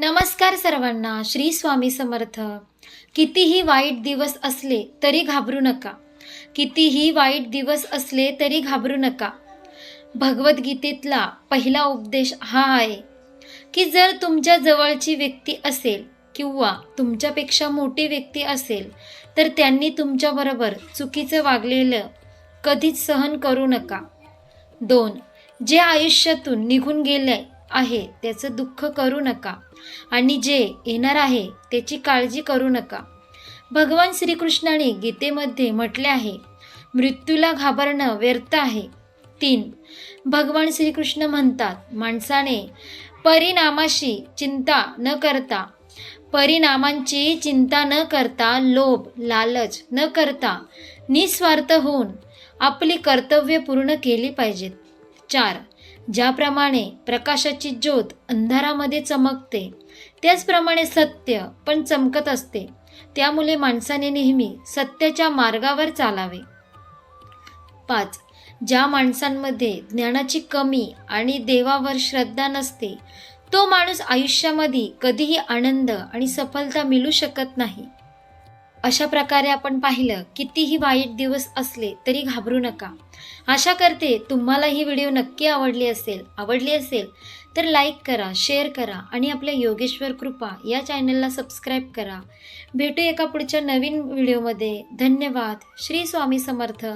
नमस्कार सर्वांना श्री स्वामी समर्थ. कितीही वाईट दिवस असले तरी घाबरू नका. कितीही वाईट दिवस असले तरी घाबरू नका. भगवद्गीतेतला पहिला उपदेश हा आहे की जर तुमच्या जवळची व्यक्ती असेल किंवा तुमच्यापेक्षा मोठी व्यक्ती असेल तर त्यांनी तुमच्याबरोबर चुकीचं वागलेलं कधीच सहन करू नका. दोन जे आयुष्यातून निघून गेले आहे त्याचं दुःख करू नका. आणि जे येणार आहे त्याची काळजी करू नका. भगवान श्रीकृष्णाने गीतेमध्ये म्हटले आहे मृत्यूला घाबरणं व्यर्थ आहे. तीन भगवान श्रीकृष्ण म्हणतात माणसाने परिणामाशी चिंता न करता परिणामांची चिंता न करता लोभ लालच न करता निस्वार्थ होऊन आपली कर्तव्य पूर्ण केली पाहिजेत. चार ज्याप्रमाणे प्रकाशाची ज्योत अंधारामध्ये चमकते त्याचप्रमाणे सत्य पण चमकत असते. त्यामुळे माणसाने नेहमी सत्याच्या मार्गावर चालावे. पाच ज्या माणसांमध्ये ज्ञानाची कमी आणि देवावर श्रद्धा नसते तो माणूस आयुष्यामध्ये कधीही आनंद आणि सफलता मिळू शकत नाही. अशा प्रकारे आपण पाहिलं कितीही वाईट दिवस असले तरी घाबरू नका. आशा करते तुम्हाला ही व्हिडिओ नक्की आवडली असेल आवडली असेल तर लाईक करा शेअर करा आणि आपल्या योगेश्वर कृपा या चॅनलला सबस्क्राईब करा. भेटू एका पुढच्या नवीन व्हिडिओमध्ये. धन्यवाद. श्री स्वामी समर्थ.